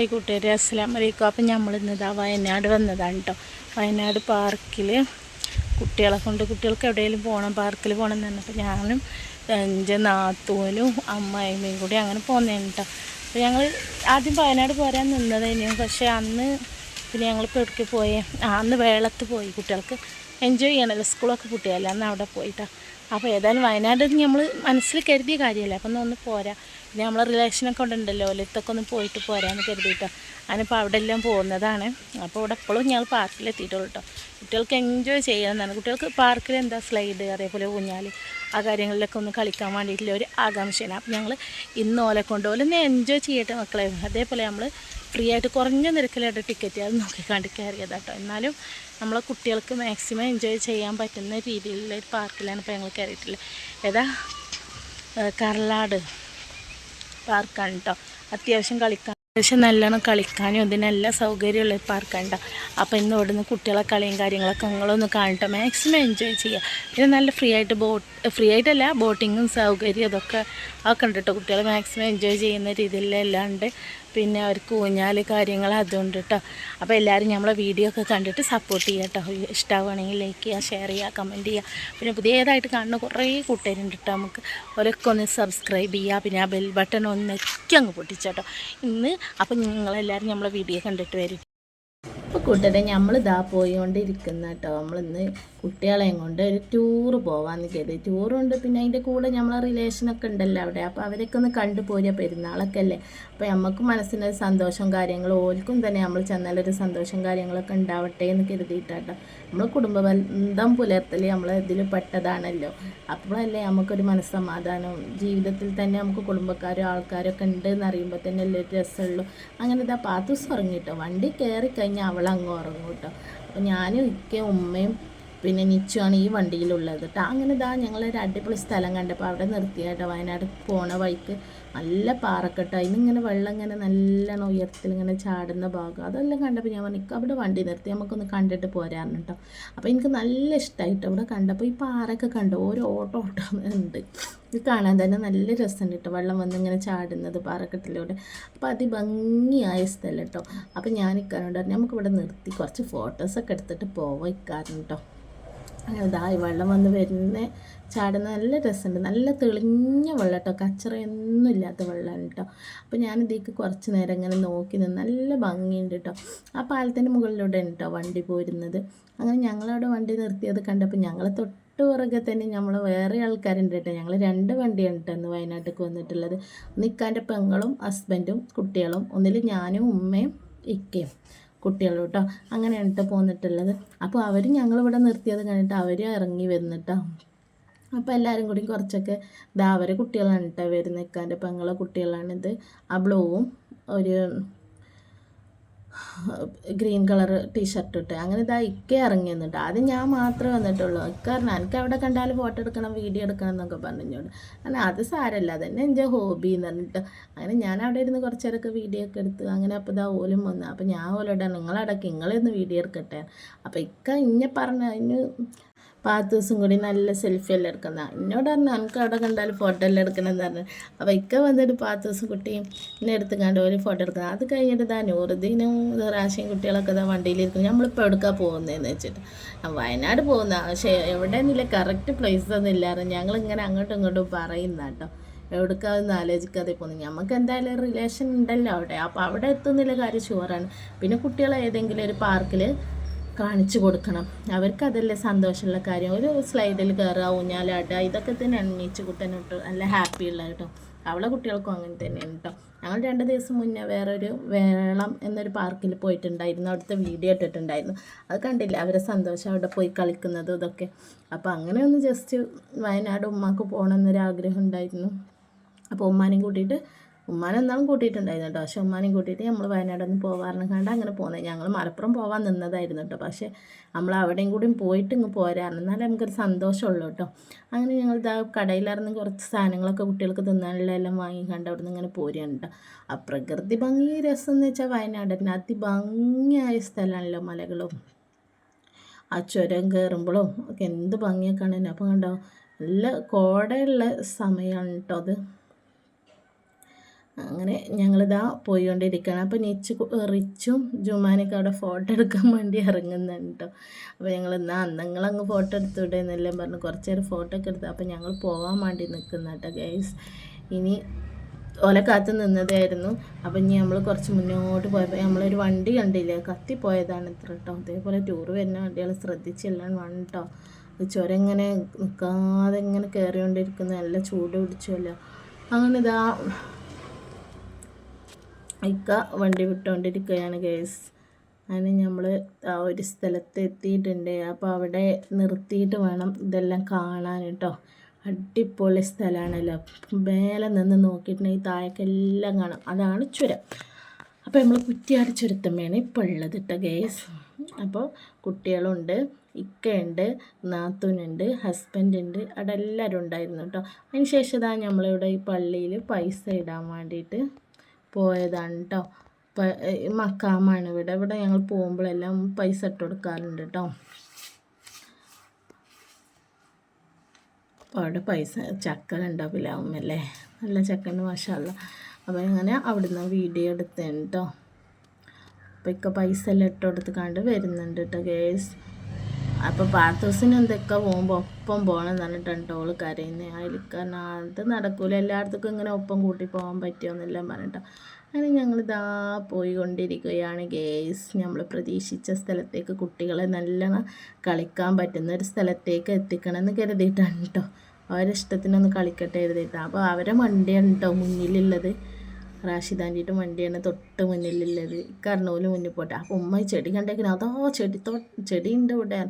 Hi കൂട്ടുകാരെ അസ്സാം വലൈക്കും അപ്പം നമ്മൾ ഇതാ വയനാട് വന്നതാണ് കേട്ടോ വയനാട് പാർക്കിൽ കുട്ടികളെ കൊണ്ട് കുട്ടികൾക്ക് എവിടെയെങ്കിലും പോകണം പാർക്കിൽ പോകണം എന്ന് പറഞ്ഞപ്പോൾ ഞാനും എന്റെ നാത്തൂനും അമ്മായിമ്മയും കൂടി അങ്ങനെ പോകുന്നതാണ് കേട്ടോ അപ്പോൾ ഞങ്ങൾ ആദ്യം വയനാട് പോരാൻ നിന്നതേനു പക്ഷേ അന്ന് പിന്നെ ഞങ്ങൾ എവിടേക്ക് പോയേ? അന്ന് വേളത്ത് പോയി കുട്ടികൾക്ക്. എൻജോയ് ചെയ്യണമല്ലോ സ്കൂളൊക്കെ കുട്ടിയല്ല അന്ന് അവിടെ പോയിട്ടാ അപ്പോൾ ഏതായാലും വയനാട് നമ്മൾ മനസ്സിൽ കരുതിയ കാര്യമല്ല അപ്പം ഒന്ന് പോരാ. പിന്നെ നമ്മളെ റിലേഷനൊക്കെ ഉണ്ടല്ലോ ഒലത്തൊക്കെ ഒന്ന് പോയിട്ട് പോരാന്ന് കരുതിയിട്ടോ. അതിനിപ്പോൾ അവിടെ എല്ലാം പോകുന്നതാണ്. അപ്പോൾ ഇവിടെ എപ്പോഴും ഞങ്ങൾ പാർക്കിലെത്തിയിട്ടുള്ളൂ കേട്ടോ കുട്ടികൾക്ക് എൻജോയ് ചെയ്യാമെന്നാണ് കുട്ടികൾക്ക് പാർക്കിൽ എന്താ സ്ലൈഡ് അതേപോലെ ഊഞ്ഞാൽ ആ കാര്യങ്ങളിലൊക്കെ ഒന്ന് കളിക്കാൻ വേണ്ടിയിട്ടുള്ള ഒരു ആകാംക്ഷയാണ്. അപ്പോൾ ഞങ്ങൾ ഇന്ന് ഓലെ കൊണ്ട് എൻജോയ് ചെയ്യട്ടെ മക്കളെ. അതേപോലെ നമ്മൾ ഫ്രീ ആയിട്ട് കുറഞ്ഞ നിരക്കിലായിട്ട് ടിക്കറ്റ് അത് നോക്കിക്കാണ്ട് കയറിയതാട്ടോ. എന്നാലും നമ്മളെ കുട്ടികൾക്ക് മാക്സിമം എൻജോയ് ചെയ്യാൻ പറ്റുന്ന രീതിയിലുള്ള ഒരു പാർക്കിലാണ് ഇപ്പോൾ ഞങ്ങൾ കയറിയിട്ടുള്ളത്. ഏതാ? കർലാട് പാർക്കാണ് കേട്ടോ അത്യാവശ്യം കളിക്കാൻ അത്യാവശ്യം നല്ലോണം കളിക്കാനും ഇതിനെല്ലാം സൗകര്യമുള്ള പാർക്കാണ് കേട്ടോ അപ്പോൾ ഇന്ന് ഇവിടുന്ന് കുട്ടികളെ കളിയും കാര്യങ്ങളൊക്കെ നിങ്ങളൊന്ന് കാണട്ടോ. മാക്സിമം എൻജോയ് ചെയ്യുക പിന്നെ നല്ല ഫ്രീ ആയിട്ട് ബോട്ട് ഫ്രീ ആയിട്ടല്ല ബോട്ടിങ്ങും സൗകര്യം അതൊക്കെ അതൊക്കെ ഉണ്ട് കേട്ടോ കുട്ടികൾ മാക്സിമം എൻജോയ് ചെയ്യുന്ന രീതിയിലെല്ലാം ഉണ്ട്. പിന്നെ അവർക്ക് ഊഞ്ഞാൽ കാര്യങ്ങൾ അതുകൊണ്ട് കേട്ടോ അപ്പോൾ എല്ലാവരും നമ്മളെ വീഡിയോ ഒക്കെ കണ്ടിട്ട് സപ്പോർട്ട് ചെയ്യുക കേട്ടോ ഇഷ്ടമാവുകയാണെങ്കിൽ ലൈക്ക് ചെയ്യുക ഷെയർ ചെയ്യുക കമന്റ് ചെയ്യുക പിന്നെ പുതിയതായിട്ട് കാണുന്ന കുറേ കൂട്ടുകാരുണ്ട് കേട്ടോ നമുക്ക്. ഓരൊക്കെ ഒന്ന് സബ്സ്ക്രൈബ് ചെയ്യുക പിന്നെ ആ ബെൽ ബട്ടൺ ഒന്നൊക്കെ അങ്ങ് പൊട്ടിച്ചോട്ടോ ഇന്ന് അപ്പം നിങ്ങളെല്ലാവരും നമ്മളെ വീഡിയോ കണ്ടിട്ട് വരും. അപ്പോൾ കൂട്ടരെ നമ്മൾ ഇതാ പോയിക്കൊണ്ടിരിക്കുന്ന കേട്ടോ നമ്മളിന്ന് കുട്ടികളെയും കൊണ്ട് ഒരു ടൂറ് പോവാന്ന് കരുതി. ടൂറുണ്ട് പിന്നെ അതിന്റെ കൂടെ നമ്മളെ റിലേഷനൊക്കെ ഉണ്ടല്ലോ അവിടെ. അപ്പോൾ അവരൊക്കെ ഒന്ന് കണ്ടു പോരുക പെരുന്നാളൊക്കെ അല്ലേ? അപ്പോൾ നമുക്ക് മനസ്സിനൊരു സന്തോഷം കാര്യങ്ങളും ഓർക്കും തന്നെ നമ്മൾ ചെന്നാലൊരു സന്തോഷം കാര്യങ്ങളൊക്കെ ഉണ്ടാവട്ടെ എന്ന് കരുതിയിട്ടാട്ടോ. നമ്മൾ കുടുംബ ബന്ധം പുലർത്തൽ നമ്മൾ ഇതിൽ പെട്ടതാണല്ലോ. അപ്പോഴല്ലേ നമുക്കൊരു മനസ്സമാധാനം. ജീവിതത്തിൽ തന്നെ നമുക്ക് കുടുംബക്കാരും ആൾക്കാരൊക്കെ ഉണ്ട് എന്ന് അറിയുമ്പോൾ തന്നെ അല്ലേ രസമുള്ളൂ അങ്ങനെ ഇതാ പാത്തൂസ് ഉറങ്ങിട്ടോ വണ്ടി കയറി കഴിഞ്ഞാൽ അവൾ അങ്ങ് ഉറങ്ങും കേട്ടോ അപ്പോൾ ഞാനും ഇക്കയും ഉമ്മയും പിന്നെ നിച്ചുവാണ് ഈ വണ്ടിയിലുള്ളത് കേട്ടോ അങ്ങനെ ഇതാ ഒരു അടിപൊളി സ്ഥലം കണ്ടപ്പോൾ അവിടെ നിർത്തിയാട്ടോ വയനാട് പോണ വഴിക്ക്. നല്ല പാറക്കെട്ടോ. അതിനിങ്ങനെ വെള്ളം ഇങ്ങനെ നല്ല ഉയരത്തിൽ ഇങ്ങനെ ചാടുന്ന ഭാഗം. അതെല്ലാം കണ്ടപ്പോൾ ഞാൻ പറഞ്ഞു അവിടെ വണ്ടി നിർത്തി നമുക്കൊന്ന് കണ്ടിട്ട് പോരാറുണ്ട് കേട്ടോ അപ്പോൾ എനിക്ക് നല്ല ഇഷ്ടമായിട്ട് അവിടെ കണ്ടപ്പോൾ ഈ പാറയൊക്കെ കണ്ടു? ഓരോ ഓട്ടോ ഓട്ടോ ഉണ്ട് ഇത് കാണാൻ തന്നെ നല്ല രസമുണ്ട് കേട്ടോ വെള്ളം വന്ന് ഇങ്ങനെ ചാടുന്നത് പാറക്കെട്ടിലൂടെ. അപ്പോൾ അതിഭംഗിയായ സ്ഥലം കേട്ടോ അപ്പോൾ ഞാൻ ഇക്കാനോട് പറഞ്ഞു നമുക്കിവിടെ നിർത്തി കുറച്ച് ഫോട്ടോസൊക്കെ എടുത്തിട്ട് പോവാം ഇക്കാറുണ്ട് കേട്ടോ ഇതാ വെള്ളം വന്ന് വരുന്ന ചാടുന്ന നല്ല രസമുണ്ട്. നല്ല തെളിഞ്ഞ വെള്ളം കേട്ടോ കച്ചറയൊന്നും ഇല്ലാത്ത വെള്ളമാണ് കേട്ടോ അപ്പോൾ ഞാൻ ഇതിലേക്ക് കുറച്ച് നേരം ഇങ്ങനെ നോക്കി നിന്ന് നല്ല ഭംഗിയുണ്ട് കേട്ടോ ആ പാലത്തിന്റെ മുകളിലൂടെയാണ് കേട്ടോ വണ്ടി പോരുന്നത്. അങ്ങനെ ഞങ്ങളവിടെ വണ്ടി നിർത്തിയത് കണ്ടപ്പോൾ ഞങ്ങളെ തൊട്ട് പുറകെ തന്നെ നമ്മൾ വേറെ ആൾക്കാരുണ്ട് കേട്ടോ ഞങ്ങൾ രണ്ട് വണ്ടിയാണ് കേട്ടോ ഇന്ന് വയനാട്ടിലേക്ക് വന്നിട്ടുള്ളത്. ഒന്ന് ഇക്കാന്റെ പെങ്ങളും ഹസ്ബൻഡും കുട്ടികളും ഒന്നിൽ ഞാനും ഉമ്മയും ഇക്കയും. കുട്ടികളും കേട്ടോ അങ്ങനെയാണ് കേട്ടോ പോന്നിട്ടുള്ളത്. അപ്പോൾ അവർ ഞങ്ങളിവിടെ നിർത്തിയത് കണ്ടിട്ട് അവർ ഇറങ്ങി വരുന്നിട്ടോ. അപ്പോൾ എല്ലാവരും കൂടി കുറച്ചൊക്കെ അവരെ കുട്ടികളാണ് കേട്ടോ വരുന്നത് നിൽക്കാന്റെ പെങ്ങളെ കുട്ടികളാണിത്. ആ ബ്ലൂവും ഒരു ഗ്രീൻ കളർ ടീഷർട്ട് ഇട്ട്. അങ്ങനെ ഇതാ ഇക്ക ഇറങ്ങി വന്നിട്ട് ആദ്യം ഞാൻ മാത്രമേ വന്നിട്ടുള്ളൂ. ഇക്ക പറഞ്ഞു എനിക്ക് അവിടെ കണ്ടാൽ ഫോട്ടോ എടുക്കണം വീഡിയോ എടുക്കണം എന്നൊക്കെ പറഞ്ഞോണ്ട് അങ്ങനെ അത് സാരമല്ല. അതന്നെ എന്റെ ഹോബി എന്ന് പറഞ്ഞിട്ട്. അങ്ങനെ ഞാൻ അവിടെ ഇരുന്ന് കുറച്ച് നേരമൊക്കെ വീഡിയോ ഒക്കെ എടുത്ത് അങ്ങനെ അപ്പോൾ ഇതാ ഓലും വന്നു. അപ്പോൾ ഞാൻ ഓലോടെ നിങ്ങളടക്കി നിങ്ങളൊന്ന് വീഡിയോ എടുക്കട്ടെ. അപ്പോൾ ഇക്ക ഇന്നെ പറഞ്ഞ അതിന് പാത്ത് ദിവസം കൂടി നല്ല സെൽഫി എല്ലാം എടുക്കുന്ന? എന്നോട് പറഞ്ഞു നമുക്ക് അവിടെ കണ്ടാൽ ഫോട്ടോ എല്ലാം എടുക്കണമെന്ന് പറഞ്ഞു. അപ്പോൾ ഇക്ക വന്നിട്ട് പാത്ത് ദിവസം കുട്ടിയും എന്നെ എടുത്ത് കണ്ട് ഒരു ഫോട്ടോ എടുക്കുന്നത് അത് കഴിഞ്ഞിട്ട് ഇതാ നൂറുദ്ദീനും റാശിയും കുട്ടികളൊക്കെ ഇതാ വണ്ടിയിലിരിക്കും നമ്മളിപ്പോൾ എടുക്കാൻ പോകുന്നതെന്ന് വെച്ചിട്ട്. ആ, വയനാട് പോകുന്ന. പക്ഷേ എവിടെയെന്നില്ല കറക്റ്റ് പ്ലേസ് ഒന്നും ഇല്ലായിരുന്നു. ഞങ്ങളിങ്ങനെ അങ്ങോട്ടും ഇങ്ങോട്ടും പറയുന്ന കേട്ടോ. എവിടേക്കാന്ന് ആലോചിക്കാതെ പോകുന്നു. നമുക്ക് എന്തായാലും റിലേഷൻ ഉണ്ടല്ലോ അവിടെ. അപ്പോൾ അവിടെ എത്തുന്നില്ല കാര്യം ഷുവറാണ് പിന്നെ കുട്ടികളെ ഏതെങ്കിലും ഒരു പാർക്കിൽ കാണിച്ചു കൊടുക്കണം. അവർക്ക് അതല്ലേ സന്തോഷമുള്ള കാര്യം. ഒരു സ്ലൈഡിൽ കയറുക ഊഞ്ഞാലാടുക ഇതൊക്കെ തന്നെയാണ് നീച്ചു കുട്ടനിട്ട് നല്ല ഹാപ്പി ഉള്ള കേട്ടോ. അവളെ കുട്ടികൾക്കും അങ്ങനെ തന്നെയാണ് കേട്ടോ. ഞങ്ങൾ രണ്ട് ദിവസം മുന്നേ വേറൊരു വേളം എന്നൊരു പാർക്കിൽ പോയിട്ടുണ്ടായിരുന്നു. അവിടുത്തെ വീഡിയോ ഇട്ടിട്ടുണ്ടായിരുന്നു. അത് കണ്ടില്ല? അവരെ സന്തോഷം അവിടെ പോയി കളിക്കുന്നതും ഇതൊക്കെ. അപ്പോൾ അങ്ങനെ ഒന്ന് ജസ്റ്റ് വയനാട് ഉമ്മാക്ക് പോകണമെന്നൊരു ആഗ്രഹം ഉണ്ടായിരുന്നു. അപ്പോൾ ഉമ്മാനെയും കൂട്ടിയിട്ട് ഉമ്മാനെ എന്നാലും കൂട്ടിയിട്ടുണ്ടായിരുന്നു കേട്ടോ പക്ഷെ ഉമ്മാനെയും കൂട്ടിയിട്ട് നമ്മൾ വയനാടൊന്ന് പോകാറുണ്ട് കണ്ട് അങ്ങനെ പോകുന്നത് ഞങ്ങൾ മലപ്പുറം പോകാൻ നിന്നതായിരുന്നു കേട്ടോ പക്ഷേ നമ്മൾ അവിടെയും കൂടിയും പോയിട്ട് ഇങ്ങ് പോരാറുണ്ട് എന്നാലേ നമുക്കൊരു സന്തോഷമുള്ളൂ കേട്ടോ. അങ്ങനെ ഞങ്ങൾ ഇതാ കടയിലിറങ്ങി കുറച്ച് സാധനങ്ങളൊക്കെ കുട്ടികൾക്ക് തിന്നാനുള്ള എല്ലാം വാങ്ങി കണ്ട് അവിടെ നിന്ന് ഇങ്ങനെ പോരുകയാണ് കേട്ടോ. ആ പ്രകൃതി ഭംഗി രസം എന്ന് വെച്ചാൽ വയനാട് തന്നെ അതിഭംഗിയായ സ്ഥലമാണല്ലോ മലകളും. ആ ചുരം കയറുമ്പോഴും ഒക്കെ എന്ത് ഭംഗിയൊക്കെ കാണാൻ അപ്പോൾ കണ്ടോ നല്ല കോടയുള്ള സമയമാണ് കേട്ടോ അത്. അങ്ങനെ ഞങ്ങളിതാ പോയിക്കൊണ്ടിരിക്കുകയാണ്. അപ്പോൾ നിച്ച് റിച്ചും ജുമാനൊക്കെ അവിടെ ഫോട്ടോ എടുക്കാൻ വേണ്ടി ഇറങ്ങുന്നുണ്ട്. അപ്പോൾ ഞങ്ങൾ എന്നാ നിങ്ങളങ്ങ് ഫോട്ടോ എടുത്തുവിടെ എന്നെല്ലാം പറഞ്ഞ്. കുറച്ച് നേരം ഫോട്ടോ ഒക്കെ എടുത്തു. അപ്പോൾ ഞങ്ങൾ പോകാൻ വേണ്ടി നിൽക്കുന്ന കേട്ടോ ഗൈസ് ഇനി ഓല കാത്ത് നിന്നതായിരുന്നു. അപ്പം ഇനി നമ്മൾ കുറച്ച് മുന്നോട്ട് പോയപ്പോൾ നമ്മളൊരു വണ്ടി കണ്ടില്ലേ? കത്തിപ്പോയതാണ് ഇത്ര കേട്ടോ അതേപോലെ ടൂർ വരുന്ന വണ്ടികൾ ശ്രദ്ധിച്ചെല്ലാം വേണം കേട്ടോ ചുരം ഇങ്ങനെ നിൽക്കാതെ ഇങ്ങനെ കയറിക്കൊണ്ടിരിക്കുന്ന നല്ല ചൂട് പിടിച്ചല്ലോ അങ്ങനെ ഇതാ ഇക്ക വണ്ടി വിട്ടുകൊണ്ടിരിക്കുകയാണ് കേസ് അതിന് നമ്മൾ ആ ഒരു സ്ഥലത്ത് എത്തിയിട്ടുണ്ട്. അപ്പോൾ അവിടെ നിർത്തിയിട്ട് വേണം ഇതെല്ലാം കാണാൻ കേട്ടോ അടിപൊളി സ്ഥലമാണല്ലോ മേലെ നിന്ന് നോക്കിയിട്ടുണ്ടെങ്കിൽ താഴേക്കെല്ലാം കാണാം. അതാണ് ചുരം. അപ്പോൾ നമ്മൾ കുറ്റിയാട് ചുരത്തമ്മയാണ് ഇപ്പോൾ ഉള്ളത് കേട്ടോ ഗേസ് അപ്പോൾ കുട്ടികളുണ്ട് ഇക്കയുണ്ട് നാത്തൂനുണ്ട് ഹസ്ബൻഡുണ്ട് അവിടെ എല്ലാവരും ഉണ്ടായിരുന്നു കേട്ടോ അതിന് ശേഷം ഇതാ നമ്മളിവിടെ ഈ പള്ളിയിൽ പൈസ ഇടാൻ വേണ്ടിയിട്ട് പോയതാണ് കേട്ടോ മക്കാമാണ് ഇവിടെ. ഇവിടെ ഞങ്ങൾ പോകുമ്പോഴെല്ലാം പൈസ ഇട്ട് കൊടുക്കാറുണ്ട് കേട്ടോ അപ്പോൾ അവിടെ പൈസ ചക്ക കണ്ടാവില്ലാവുമല്ലേ നല്ല ചക്കന്റെ മഷാല്ല അപ്പോൾ ഇങ്ങനെ അവിടുന്ന് വീഡിയോ എടുത്തേന് കേട്ടോ അപ്പോൾ ഇക്ക പൈസ എല്ലാം ഇട്ട് കൊടുത്ത് കണ്ട് വരുന്നുണ്ട് കേട്ടോ ഗേസ് അപ്പോൾ പാർത്തോസിന് എന്തൊക്കെ പോകുമ്പോൾ ഒപ്പം പോകണം എന്ന് പറഞ്ഞിട്ടുണ്ട് ഓൾ കരയുന്നത് അതിൽ കാരണം അത് നടക്കൂല. എല്ലായിടത്തേക്കും ഇങ്ങനെ ഒപ്പം കൂട്ടി പോകാൻ പറ്റുമെന്നെല്ലാം പറഞ്ഞിട്ട്. അങ്ങനെ ഞങ്ങളിതാ പോയിക്കൊണ്ടിരിക്കുകയാണ് ഗേസ് നമ്മൾ പ്രതീക്ഷിച്ച സ്ഥലത്തേക്ക് കുട്ടികളെ നല്ല കളിക്കാൻ പറ്റുന്ന ഒരു സ്ഥലത്തേക്ക് എത്തിക്കണമെന്ന് കരുതിയിട്ടാണ് കേട്ടോ അവരെ ഇഷ്ടത്തിനൊന്ന് കളിക്കട്ടെ എഴുതിയിട്ടാണ് അപ്പോൾ അവരെ വണ്ടിയാണ് കേട്ടോ മുന്നിലുള്ളത്. റാഷിദാന്റെയിട്ട് വണ്ടിയാണ് തൊട്ട് മുന്നിലുള്ളത്. കർണൂൽ മുന്നിൽ പോട്ടെ. അപ്പോൾ ഉമ്മ ഈ ചെടി കണ്ടേക്കുന്നത് അതോ ചെടി തോ ചെടി ഉണ്ട് ഇവിടെ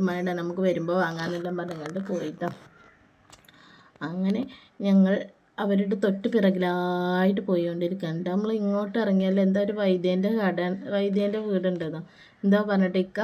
ഉമ്മയുടെ നമുക്ക് വരുമ്പോൾ വാങ്ങാമെന്നെല്ലാം പറഞ്ഞുകൊണ്ട് പോയിട്ടോ. അങ്ങനെ ഞങ്ങൾ അവരുടെ തൊട്ട് പിറകിലായിട്ട് പോയിക്കൊണ്ടിരിക്കുന്നുണ്ട് നമ്മൾ ഇങ്ങോട്ട് ഇറങ്ങിയാൽ എന്താ ഒരു വൈദ്യന്റെ കട വൈദ്യന്റെ വീടുണ്ടെന്നോ എന്താ പറഞ്ഞിട്ട് ഇക്ക?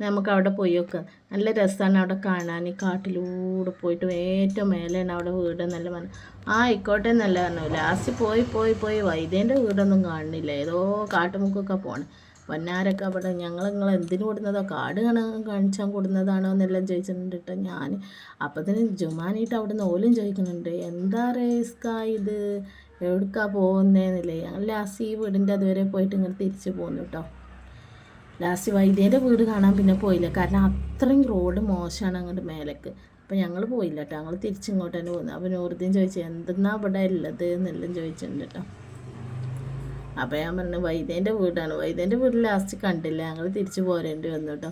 നമുക്ക് അവിടെ പോയി നോക്കാം. നല്ല രസമാണ് അവിടെ കാണാൻ. ഈ കാട്ടിലൂടെ പോയിട്ട് ഏറ്റവും മേലെയാണ് അവിടെ വീട് നല്ല പറഞ്ഞു. ആ ആയിക്കോട്ടെ എന്നല്ല പറഞ്ഞു. ലാസ്റ്റ് പോയി പോയി പോയി. വൈദ്യന്റെ വീടൊന്നും കാണുന്നില്ല ഏതോ കാട്ടുമുക്കൊക്കെ പോകണം വന്നാരൊക്കെ അവിടെ ഞങ്ങൾ നിങ്ങൾ എന്തിനു കൊടുന്നതോ? കാട് കാണാൻ കാണിച്ചാൽ കൊടുന്നതാണോ എന്നെല്ലാം ചോദിച്ചിട്ടുണ്ട് കേട്ടോ ഞാൻ അപ്പത്തിന് ജുമാനായിട്ട് അവിടെ നിന്ന് ഓലും ചോദിക്കുന്നുണ്ട്. എന്താ റേസ്ക ഇത്? എവിടേക്കാ പോകുന്നതെന്നില്ലേ ഞങ്ങൾ ലാസ്റ്റ് ഈ വീടിന്റെ അതുവരെ പോയിട്ട് ഇങ്ങനെ തിരിച്ചു പോന്നു കേട്ടോ ലാസ്റ്റ് വൈദ്യേന്റെ വീട് കാണാൻ പിന്നെ പോയില്ല. കാരണം അത്രയും റോഡ് മോശമാണ് അങ്ങോട്ട് മേലേക്ക്. അപ്പോൾ ഞങ്ങൾ പോയില്ല കേട്ടോ ഞങ്ങൾ തിരിച്ചിങ്ങോട്ട് തന്നെ പോകുന്നത് അപ്പോൾ നൂറുദ്ദീൻ ചോദിച്ചു എന്തെന്നാ ഇവിടെ ഉള്ളത് എന്നെല്ലാം ചോദിച്ചിട്ടുണ്ട് കേട്ടോ അപ്പോൾ ഞാൻ പറഞ്ഞു വൈദ്യേന്റെ വീടാണ്. വൈദ്യേന്റെ വീട് ലാസ്റ്റ് കണ്ടില്ല. ഞങ്ങൾ തിരിച്ചു പോരേണ്ടി വന്നു കേട്ടോ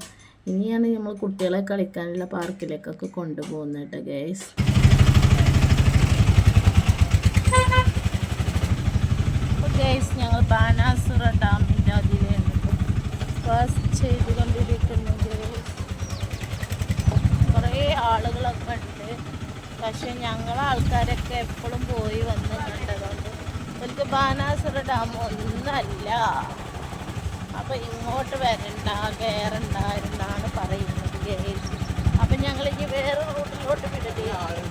ഇനിയാണ് നമ്മൾ കുട്ടികളെ കളിക്കാനുള്ള പാർക്കിലേക്കൊക്കെ കൊണ്ടുപോകുന്നത് കേട്ടോ ഗേസ് ഗേസ് ഞങ്ങൾ ബാനാസുറ ഡാം പാസ് ചെയ്തുകൊണ്ടിരിക്കുന്നു ഗേസ് കുറേ ആളുകളൊക്കെ ഉണ്ട്. പക്ഷെ ഞങ്ങൾ ആൾക്കാരൊക്കെ എപ്പോഴും പോയി വന്ന് കണ്ടതുകൊണ്ട് എനിക്ക് ബാനാസുര ഡാം ഒന്നല്ല. അപ്പം ഇങ്ങോട്ട് വരണ്ട കയറണ്ട എന്നാണ് പറയുന്നത് ഗേസ്. അപ്പം ഞങ്ങൾ ഇനി വേറെ റൂട്ടിലോട്ട് വിടുകയാണ്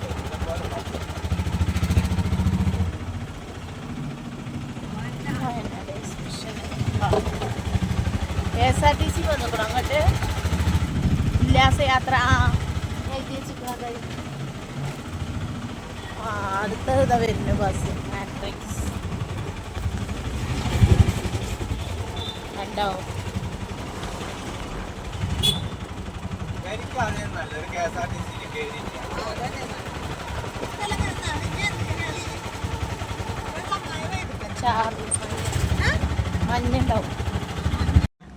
K S R T C വന്നിക്കണം അങ്ങോട്ട് ഉല്ലാസയാത്ര. ആ എഴുതി ആ ഇതാ വരുന്നു ബസ് മാട്രിക്സ് കണ്ടോ? നല്ലൊരു കെ എസ് ആർ ടി സിയിൽ കയറിയില്ല മഞ്ഞുണ്ടാവും.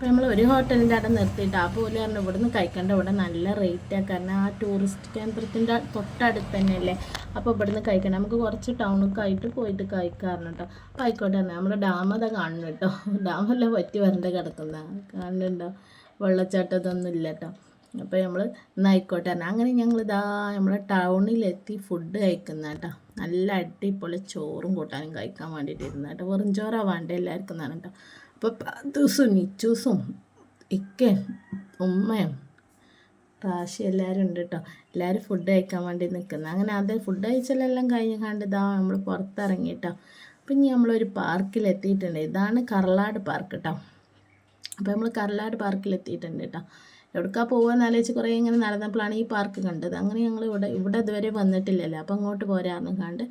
അപ്പോൾ നമ്മൾ ഒരു ഹോട്ടലിന്റെ അവിടെ നിർത്തിയിട്ട് ആ പോലെ പറഞ്ഞു ഇവിടുന്ന് കഴിക്കേണ്ട ഇവിടെ നല്ല റേറ്റാണ് കാരണം ആ ടൂറിസ്റ്റ് കേന്ദ്രത്തിന്റെ തൊട്ടടുത്ത് തന്നെയല്ലേ? അപ്പോൾ ഇവിടുന്ന് കഴിക്കണം. നമുക്ക് കുറച്ച് ടൗണൊക്കെ ആയിട്ട് പോയിട്ട് കഴിക്കാറുണ്ട് കേട്ടോ അപ്പോൾ ആയിക്കോട്ടെ തന്നെ നമ്മുടെ ഡാം അതാ കാണുന്നു കേട്ടോ ഡാമെല്ലാം പറ്റി വരണ്ട കിടക്കുന്ന. കാണുന്നുണ്ടോ? വെള്ളച്ചാട്ടം ഇതൊന്നും ഇല്ല കേട്ടോ അപ്പോൾ നമ്മൾ എന്നായിക്കോട്ടെ തന്നെ അങ്ങനെ ഞങ്ങൾ ഇതാ നമ്മളെ ടൗണിലെത്തി ഫുഡ് കഴിക്കുന്ന കേട്ടോ നല്ല അടിപൊളി ചോറും കൂട്ടാനും കഴിക്കാൻ വേണ്ടിയിട്ടിരുന്ന കേട്ടോ വെറും ചോറാണ് വേണ്ട എല്ലാവർക്കും എന്നാണ് കേട്ടോ അപ്പോൾ പത്തൂസും നിച്ചൂസും ഇക്കയും ഉമ്മയും റാശി എല്ലാവരും ഉണ്ട് കേട്ടോ എല്ലാവരും ഫുഡ് കഴിക്കാൻ വേണ്ടി നിൽക്കുന്നത് അങ്ങനെ അത് ഫുഡ് കഴിച്ചാലെല്ലാം കഴിഞ്ഞ് കണ്ട് ഇതാ നമ്മൾ പുറത്തിറങ്ങി കേട്ടോ അപ്പം ഇനി നമ്മളൊരു പാർക്കിൽ എത്തിയിട്ടുണ്ട് ഇതാണ് കർലാട് പാർക്ക് കേട്ടോ അപ്പോൾ നമ്മൾ കർലാട് പാർക്കിൽ എത്തിയിട്ടുണ്ട് കേട്ടോ എവിടേക്കാ പോകുകയെന്ന് ആലോചിച്ച് കുറേ ഇങ്ങനെ നടന്നപ്പോഴാണ് ഈ പാർക്ക് കണ്ടത്. അങ്ങനെ ഞങ്ങൾ ഇവിടെ ഇവിടെ ഇതുവരെ വന്നിട്ടില്ലല്ലോ. അപ്പം അങ്ങോട്ട് പോരാന്ന് കണ്ട്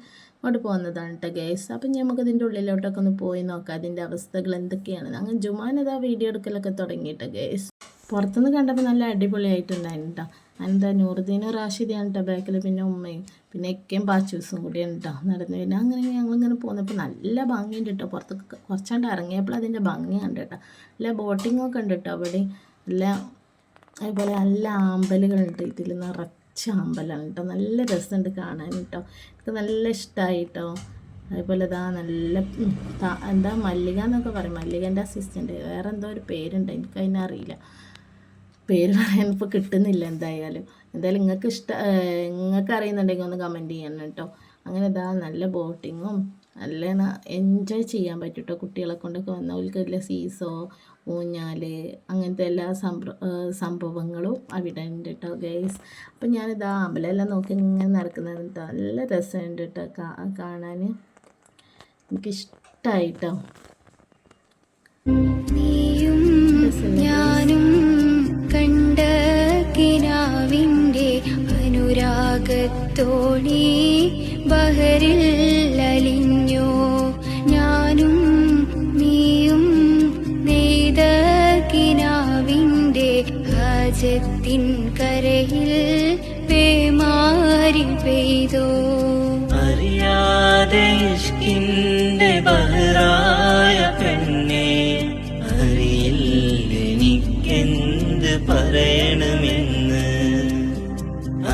അങ്ങോട്ട് പോകുന്നതാണ് കേട്ടോ ഗേസ് അപ്പം നമുക്ക് ഇതിന്റെ ഉള്ളിലോട്ടൊക്കെ ഒന്ന് പോയി നോക്കാം. അതിന്റെ അവസ്ഥകൾ എന്തൊക്കെയാണ്. അങ്ങനെ ജുമാനത് ആ വീഡിയോ എടുക്കലൊക്കെ തുടങ്ങിയിട്ട് ഗേസ് പുറത്തുനിന്ന് കണ്ടപ്പോൾ നല്ല അടിപൊളിയായിട്ടുണ്ടായിരുന്നു കേട്ടോ എന്താ നൂറുദ്ദീനും റാഷിദിയാണ് കേട്ടോ ബാക്കിൽ പിന്നെ ഉമ്മയും. പിന്നെ എക്കയും പാച്ചൂസും കൂടിയാണ് കേട്ടോ നടന്നു പിന്നെ അങ്ങനെ ഞങ്ങളിങ്ങനെ പോന്നപ്പോൾ നല്ല ഭംഗിയുണ്ട് കേട്ടോ പുറത്ത് കുറച്ചാണ്ട് ഇറങ്ങിയപ്പോൾ അതിന്റെ ഭംഗി കണ്ട് കേട്ടോ നല്ല ബോട്ടിങ്ങൊക്കെ ഉണ്ട് കേട്ടോ അവിടെ. നല്ല അതുപോലെ നല്ല ആമ്പലുകളുണ്ട്. ഇതിൽ നിറച്ച ആമ്പലാണ് കേട്ടോ നല്ല രസമുണ്ട് കാണാൻ കേട്ടോ എനിക്ക് നല്ല ഇഷ്ടമായി കേട്ടോ അതുപോലെ ഇതാ നല്ല എന്താ മല്ലിക എന്നൊക്കെ പറയും. മല്ലികന്റെ അസിസ്റ്റന്റ് വേറെ എന്തോ ഒരു പേരുണ്ട്. എനിക്ക് അതിനറിയില്ല പേര് പറയാൻ ഇപ്പോൾ കിട്ടുന്നില്ല എന്തായാലും. എന്തായാലും നിങ്ങൾക്ക് ഇഷ്ട നിങ്ങൾക്ക് അറിയുന്നുണ്ടെങ്കിൽ ഒന്ന് കമന്റ് ചെയ്യണം കേട്ടോ അങ്ങനെ ഇതാ നല്ല ബോട്ടിങ്ങും നല്ല എൻജോയ് ചെയ്യാൻ പറ്റും കേട്ടോ കുട്ടികളെ കൊണ്ടൊക്കെ വന്ന വലിയ സീസോ ഊഞ്ഞാൽ അങ്ങനത്തെ എല്ലാ സംഭ സംഭവങ്ങളും അവിടെ ഉണ്ട് കേട്ടോ ഗൈസ് അപ്പം ഞാനിതാ അമ്പലമെല്ലാം നോക്കി ഇങ്ങനെ നടക്കുന്നത്. നല്ല രസമുണ്ട് കേട്ടോ കാണാൻ എനിക്കിഷ്ടമായി കേട്ടോ ഞാനും കണ്ട കിനാവിന്റെ അനുരാഗത്തോണി ബഹരിൽ അലിഞ്ഞോ കരയിൽ പേമാരി പെയ്തോ? അറിയാതെ ഇഷ്കിന്റെ ബഹറായ പെണ്ണെ അറിയില്ലെനിക്കെന്ത് പറയണമെന്ന്.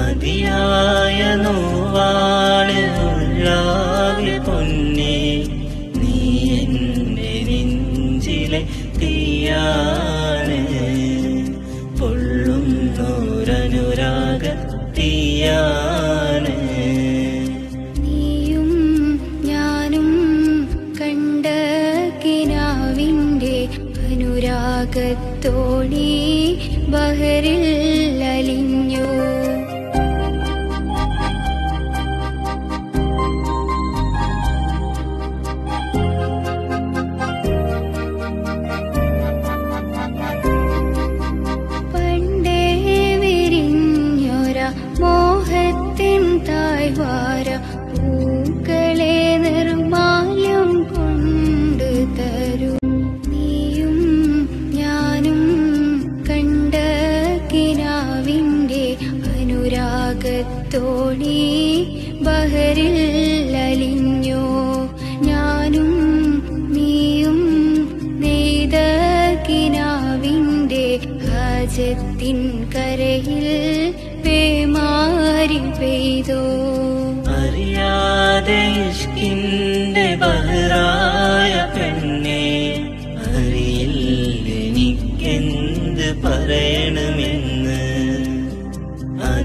അതിയായ നോവാണ് ഉള്ളാകെ പൊന്നെ നീ എന്റെ നെഞ്ചിലെ തീയാണ് തായ്വാര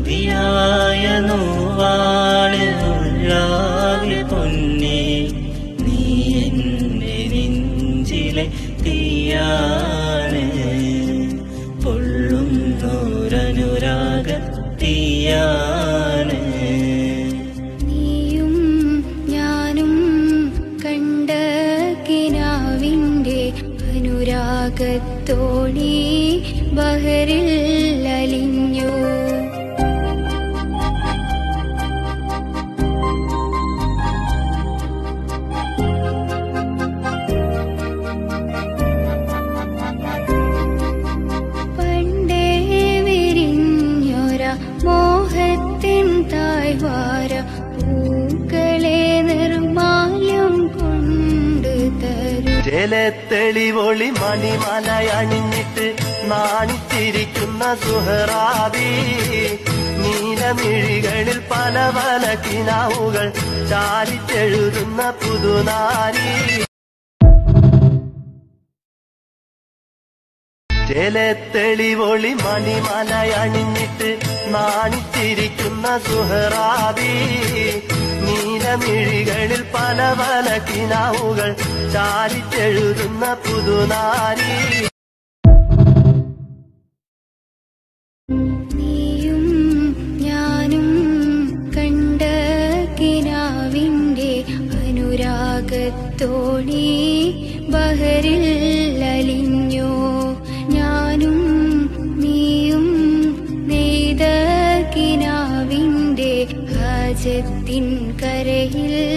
അതിയായ നോവാണ് തരൂ തെളിവൊളി മണിമലയണിഞ്ഞിട്ട് നാണിച്ചിരിക്കുന്ന സുഹറാബി നീലമിഴികളിൽ പല പല കിനാവുകൾ ചാലിച്ചെഴുതുന്ന പുതുനാരി. ജലത്തെളിവൊളി മണിമലയണിഞ്ഞിട്ട് നാണിച്ചിരിക്കുന്ന സുഹറാബി നീലമിഴികളിൽ പല പല കിനാവുകൾ ചാരിച്ചെഴുതുന്ന പുതുനാരി. here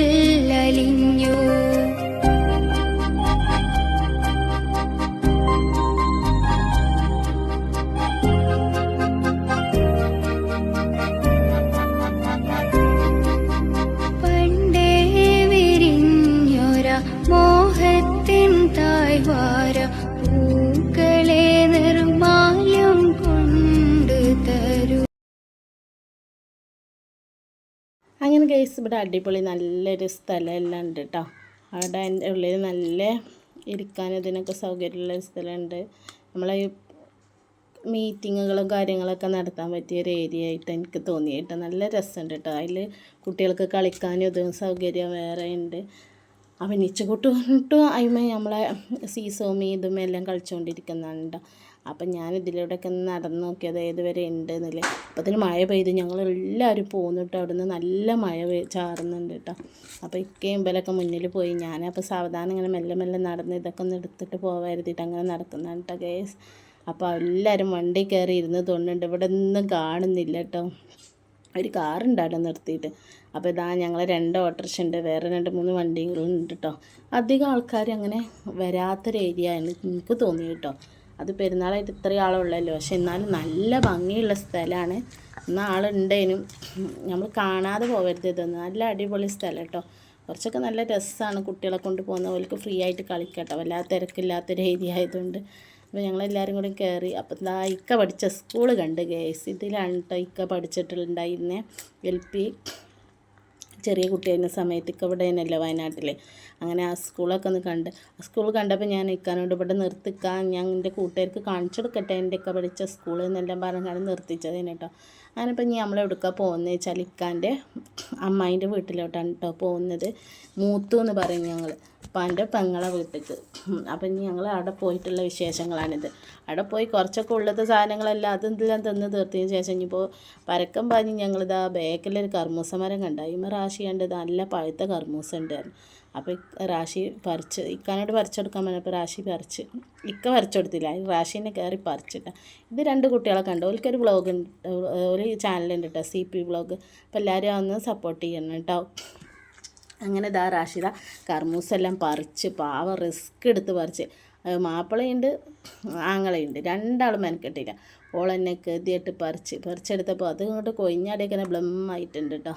മോഹത്തിൻ തായ്വാര പൂക്കളെ നിർമാല്യം കൊണ്ട് തരൂ. അങ്ങനെ കേസ് ഇവിടെ അടിപൊളി നല്ലൊരു സ്ഥലമെല്ലാം ഉണ്ട് കേട്ടോ അവിടെ അതിന്റെ ഉള്ളിൽ നല്ല ഇരിക്കാനും ഇതിനൊക്കെ സൗകര്യമുള്ള ഒരു സ്ഥലമുണ്ട്. നമ്മളെ മീറ്റിങ്ങുകളും കാര്യങ്ങളൊക്കെ നടത്താൻ പറ്റിയ ഒരു ഏരിയ ആയിട്ട് എനിക്ക് തോന്നിയിട്ട് നല്ല രസമുണ്ട് കേട്ടോ അതിൽ കുട്ടികൾക്ക് കളിക്കാനും ഇതും സൗകര്യം വേറെ ഉണ്ട്. അഭിനയിച്ച് കൂട്ടുകൊണ്ടും അതിമ നമ്മളെ സീസോമി ഇതും എല്ലാം കളിച്ചുകൊണ്ടിരിക്കുന്നുണ്ട് അപ്പം ഞാൻ ഇതിലൂടെയൊക്കെ നടന്ന് നോക്കിയത് ഏതുവരെ ഉണ്ട് എന്നല്ലേ അപ്പോൾ അതിന് മഴ പെയ്ത്. ഞങ്ങൾ എല്ലാവരും പോകുന്നു കേട്ടോ. അവിടെ നിന്ന് നല്ല മഴ ചാറുന്നുണ്ട് കേട്ടോ. അപ്പോൾ ഇക്കയും ഇമ്പലൊക്കെ മുന്നിൽ പോയി. ഞാൻ അപ്പോൾ സാവധാനം ഇങ്ങനെ മെല്ലെ മെല്ലെ നടന്ന് ഇതൊക്കെ ഒന്ന് എടുത്തിട്ട് പോകാതിരുത്തിട്ട് അങ്ങനെ നടക്കുന്നുണ്ട് കേട്ടോ ഗേസ് അപ്പോൾ എല്ലാവരും വണ്ടി കയറി ഇരുന്ന് തൊണ്ണുണ്ട്. ഇവിടെ ഒന്നും കാണുന്നില്ല കേട്ടോ. ഒരു കാറുണ്ട് അവിടെ നിർത്തിയിട്ട്. അപ്പോൾ ഇതാ ഞങ്ങൾ രണ്ട് ഓട്ടോറിക്ഷ ഉണ്ട് വേറെ രണ്ട് മൂന്ന് വണ്ടികളുണ്ട് കേട്ടോ അധികം ആൾക്കാർ അങ്ങനെ വരാത്തൊരു ഏരിയ ആണ് എനിക്ക് തോന്നി കേട്ടോ അത് പെരുന്നാളായിട്ട് ഇത്രയും ആളുള്ളല്ലോ പക്ഷെ എന്നാലും നല്ല ഭംഗിയുള്ള സ്ഥലമാണ് എന്നാൽ ആളുണ്ടേനും. നമ്മൾ കാണാതെ പോകരുത് ഇതൊന്നും നല്ല അടിപൊളി സ്ഥലം കേട്ടോ കുറച്ചൊക്കെ നല്ല രസമാണ് കുട്ടികളെ കൊണ്ട് പോകുന്ന പോലേക്ക് ഫ്രീ ആയിട്ട് കളിക്കട്ടോ. വല്ലാത്ത തിരക്കില്ലാത്തൊരു ഏരിയ ആയതുകൊണ്ട്. അപ്പോൾ ഞങ്ങളെല്ലാവരും കൂടി കയറി അപ്പോൾ ഇതാ ഇക്ക പഠിച്ച സ്കൂൾ കണ്ട് ഗേസ് ഇതിലാണ് കേട്ടോ ഇക്ക പഠിച്ചിട്ടുണ്ടായിരുന്നെ. L P. ചെറിയ കുട്ടിയായിരുന്ന സമയത്ത് ഇക്ക ഇവിടെ തന്നെയല്ലേ വയനാട്ടിൽ അങ്ങനെ ആ സ്കൂളൊക്കെ ഒന്ന് കണ്ട്. ആ സ്കൂൾ കണ്ടപ്പോൾ ഞാൻ ഇക്കാനോട് ഇവിടെ നിർത്തിക്കാൻ ഞാൻ എന്റെ കൂട്ടുകാർക്ക് കാണിച്ചു കൊടുക്കട്ടെ എന്റെ ഒക്കെ പഠിച്ച സ്കൂൾ എന്നെല്ലാം പറഞ്ഞാണ് നിർത്തിച്ചത് കേട്ടോ അങ്ങനെപ്പോൾ ഇനി നമ്മൾ എവിടേക്കാണ് പോകുന്നത്? വെച്ചാൽ ഇക്കാന്റെ അമ്മായിന്റെ വീട്ടിലോട്ടാണ് കേട്ടോ പോകുന്നത്. മൂത്തു എന്ന് പറയും ഞങ്ങൾ ഉപ്പാന്റെ പെങ്ങളെ വീട്ടിലേക്ക്. അപ്പം ഇനി ഞങ്ങൾ അവിടെ പോയിട്ടുള്ള വിശേഷങ്ങളാണിത്. അവിടെ പോയി കുറച്ചൊക്കെ ഉള്ളത് സാധനങ്ങളെല്ലാം അതെന്തെല്ലാം തന്ന് തീർത്തതിന് ശേഷം ഇനിയിപ്പോൾ പരക്കം പറഞ്ഞ് ഞങ്ങളിതാ ബാക്കിലൊരു കർമ്മൂസ മരം കണ്ട. ഇമ്മ റാശി കണ്ടത് നല്ല പഴുത്ത കർമ്മൂസ ഉണ്ടായിരുന്നു അപ്പോൾ റാശി പറിച്ച് ഇക്കാനോട് പറിച്ചെടുക്കാൻ പറഞ്ഞപ്പോൾ റാശി പറിച്ച് ഇക്ക പറിച്ചെടുത്തില്ല. റാശീനെ കയറി പറിച്ചിട്ട. ഇത് രണ്ട് കുട്ടികളെ കണ്ടു. ഓൽക്കൊരു വ്ളോഗ് ഉണ്ട്. ഒരു ചാനലുണ്ട് കേട്ടോ സി പി വ്ളോഗ് അപ്പോൾ എല്ലാവരും ഒന്ന് സപ്പോർട്ട് ചെയ്യണം കേട്ടോ അങ്ങനെ ദാ റാഷിദ കർമൂസെല്ലാം പറിച്ച് പാവ റിസ്ക് എടുത്ത് പറിച്ച്. മാപ്പിളയുണ്ട് ആങ്ങളയുണ്ട്. രണ്ടാളും മെനക്കെട്ടില്ല. ഓളെന്നെ കരുതിയിട്ട് പറിച്ച് പറിച്ചെടുത്തപ്പോൾ അത് ഇങ്ങോട്ട് കൊയിഞ്ഞാടിയൊക്കെ ബ്ലമ്മായിട്ടുണ്ട് കേട്ടോ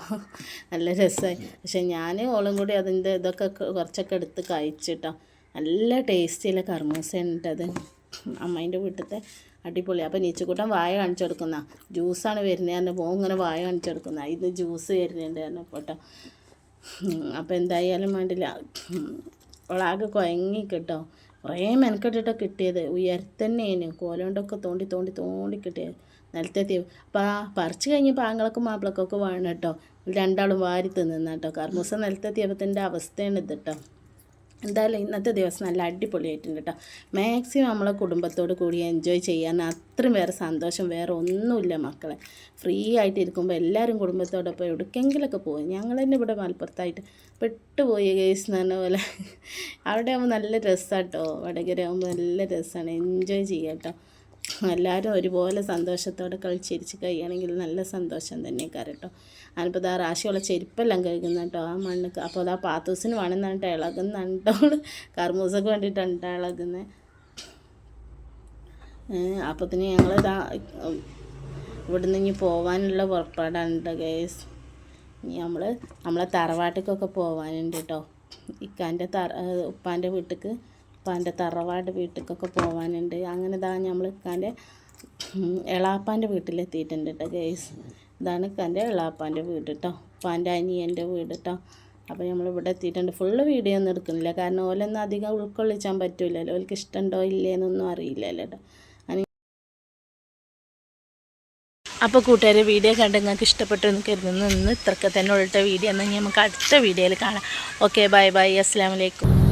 നല്ല രസമായി പക്ഷെ ഞാൻ ഓളും കൂടി അതിന്റെ ഇതൊക്കെ കുറച്ചൊക്കെ എടുത്ത് കഴിച്ചിട്ടോ നല്ല ടേസ്റ്റിയുള്ള കർമ്മൂസയാണ് അത്. അമ്മേന്റെ വീട്ടിലത്തെ അടിപൊളി. അപ്പോൾ നീച്ചുകൂട്ടം വായ കാണിച്ചു കൊടുക്കുന്ന. ജ്യൂസാണ് വരുന്നത് കാരണം പോകും ഇങ്ങനെ വായ കാണിച്ചു കൊടുക്കുന്ന. ഇത് ജ്യൂസ് വരുന്നുണ്ട് പറഞ്ഞപ്പോൾ കേട്ടോ അപ്പോൾ എന്തായാലും വേണ്ടില്ല. അവളാകെ കുഴങ്ങി കേട്ടോ. കുറേ മെനക്കെട്ടിട്ടോ കിട്ടിയത്. ഉയരത്തന്നെയാണ് കോലോണ്ടൊക്കെ തോണ്ടി തോണ്ടി തോണ്ടി കിട്ടിയത്. നിലത്തെത്തി അപ്പോൾ പറിച്ച് കഴിഞ്ഞപ്പോൾ ആങ്ങളക്കും മാപ്പിളക്കൊക്കെ വേണം കേട്ടോ രണ്ടാളും വാരി തിന്നുന്ന കേട്ടോ നിലത്തെ തീപത്തിന്റെ അവസ്ഥയാണ് ഇത് കേട്ടോ എന്തായാലും ഇന്നത്തെ ദിവസം നല്ല അടിപൊളിയായിട്ടുണ്ട് കേട്ടോ. മാക്സിമം നമ്മളെ കുടുംബത്തോട് കൂടി എൻജോയ് ചെയ്യാൻ അത്രയും വേറെ സന്തോഷം വേറെ ഒന്നുമില്ല മക്കളെ. ഫ്രീ ആയിട്ട് ഇരിക്കുമ്പോൾ എല്ലാവരും കുടുംബത്തോടൊപ്പം എവിടേക്കെങ്കിലൊക്കെ പോകും ഞങ്ങൾ തന്നെ ഇവിടെ മലപ്പുറത്തായിട്ട് പെട്ടുപോയി കേസ് എന്ന് പറഞ്ഞ പോലെ. അവിടെ ആകുമ്പോൾ നല്ല രസമാട്ടോ വടകര ആകുമ്പോൾ നല്ല രസമാണ് എൻജോയ് ചെയ്യാം കേട്ടോ. എല്ലാവരും ഒരുപോലെ സന്തോഷത്തോടെ കളിച്ചിരിച്ച് കഴിയുകയാണെങ്കിൽ നല്ല സന്തോഷം തന്നെ കേട്ടോ. ഞാനിപ്പോൾ ഇതാ റാശിയുള്ള ചെരുപ്പെല്ലാം കഴുകുന്ന കേട്ടോ ആ മണ്ണ് അപ്പോൾ അതാ പാത്തൂസിന് വേണമെന്നാണ് കേട്ടോ ഇളകുന്നതാണ് കേട്ടോ കർമ്മൂസക്ക് വേണ്ടിയിട്ടാണ് കേട്ടോ ഇളകുന്നത്. അപ്പത്തിന് ഞങ്ങൾ ഇതാ ഇവിടുന്ന് ഇനി പോകാനുള്ള പുറപ്പാടാണ് കേട്ടോ ഗേസ് ഇനി നമ്മൾ നമ്മളെ തറവാട്ടിക്കൊക്കെ പോകാനുണ്ട് കേട്ടോ. ഇക്കാന്റെ തറ ഉപ്പാന്റെ വീട്ടിക്ക് ഉപ്പാന്റെ തറവാട് വീട്ടിലേക്കൊക്കെ പോകാനുണ്ട് അങ്ങനെ ഇതാ നമ്മൾ ഇക്കാന്റെ എളാപ്പാന്റെ വീട്ടിലെത്തിയിട്ടുണ്ട് കേട്ടോ ഗേസ് ഇതാണ് എന്റെ ഇളാപ്പാന്റെ വീട് കേട്ടോ ഉപ്പാന്റെ അനിയന്റെ വീട് കേട്ടോ അപ്പോൾ നമ്മളിവിടെ എത്തിയിട്ടുണ്ട്. ഫുള്ള് വീഡിയോ ഒന്നും എടുക്കുന്നില്ല. കാരണം ഓലൊന്നും അധികം ഉൾക്കൊള്ളിച്ചാൻ പറ്റില്ലല്ലോ ഓൽക്ക് ഇഷ്ടമുണ്ടോ ഇല്ലേന്നൊന്നും അറിയില്ലല്ലോ കേട്ടോ അപ്പോൾ കൂട്ടുകാർ വീഡിയോ കണ്ട് നിങ്ങൾക്ക് ഇഷ്ടപ്പെട്ടു എന്ന് കരുതുന്നു. ഇന്ന് ഇത്രക്കെ തന്നെ ഉള്ള വീഡിയോ എന്നാൽ നമുക്ക് അടുത്ത വീഡിയോയിൽ കാണാം. ഓക്കെ ബൈ ബൈ അസ്സാം വലൈക്കും